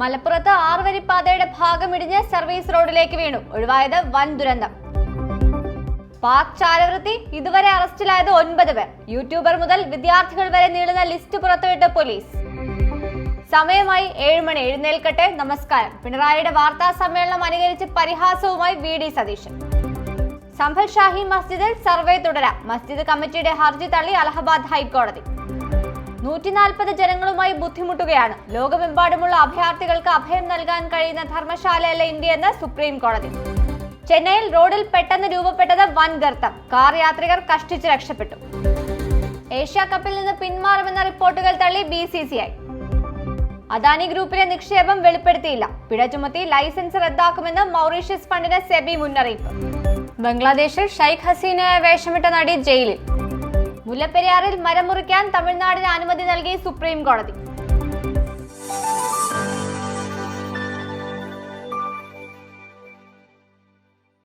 മലപ്പുറത്ത് ആറുവരിപ്പാതയുടെ ഭാഗമിടിഞ്ഞ് സർവീസ് റോഡിലേക്ക് വീണു. ഒഴിവായത് വൻ ദുരന്തം. പാക് ചാരവൃത്തി ഇതുവരെ അറസ്റ്റിലായത് ഒൻപത് പേർ. യൂട്യൂബർ മുതൽ വിദ്യാർത്ഥികൾ വരെ നീളുന്ന ലിസ്റ്റ് പുറത്തുവിട്ട് പോലീസ്. സമയമായി ഏഴ് മണി എഴുന്നേൽക്കട്ടെ. നമസ്കാരം. പിണറായിയുടെ വാർത്താ സമ്മേളനം അനുകരിച്ച് പരിഹാസവുമായി വി ഡി സതീശൻ. സംഭൽ ഷാഹി മസ്ജിദിൽ സർവേ തുടരാം. മസ്ജിദ് കമ്മിറ്റിയുടെ ഹർജി തള്ളി അലഹബാദ് ഹൈക്കോടതി. നൂറ്റി നാൽപ്പത് ജനങ്ങളുമായി ബുദ്ധിമുട്ടുകയാണ്. ലോകമെമ്പാടുമുള്ള അഭയാർത്ഥികൾക്ക് അഭയം നൽകാൻ കഴിയുന്ന ധർമ്മശാലയല്ല ഇന്ത്യയെന്ന് സുപ്രീം കോടതി. ചെന്നൈയിൽ റോഡിൽ പെട്ടെന്ന് രൂപപ്പെട്ടത് വൻ ഗർത്തം കാർ യാത്രികർ കഷ്ടിച്ച് രക്ഷപ്പെട്ടു. ഏഷ്യ കപ്പിൽ നിന്ന് പിന്മാറുമെന്ന റിപ്പോർട്ടുകൾ തള്ളി B C C I. Adani ഗ്രൂപ്പിലെ നിക്ഷേപം വെളിപ്പെടുത്തിയില്ല. പിഴ ചുമത്തി ലൈസൻസ് റദ്ദാക്കുമെന്ന് മൗറീഷ്യസ് ഫണ്ടിന് സെബി മുന്നറിയിപ്പ്. ബംഗ്ലാദേശിൽ ഷെയ്ഖ് ഹസീനയെ വേഷമിട്ട നടി ജയിലിൽ. മുല്ലപ്പെരിയാറിൽ മരം മുറിക്കാൻ തമിഴ്നാടിന് അനുമതി നൽകി സുപ്രീം കോടതി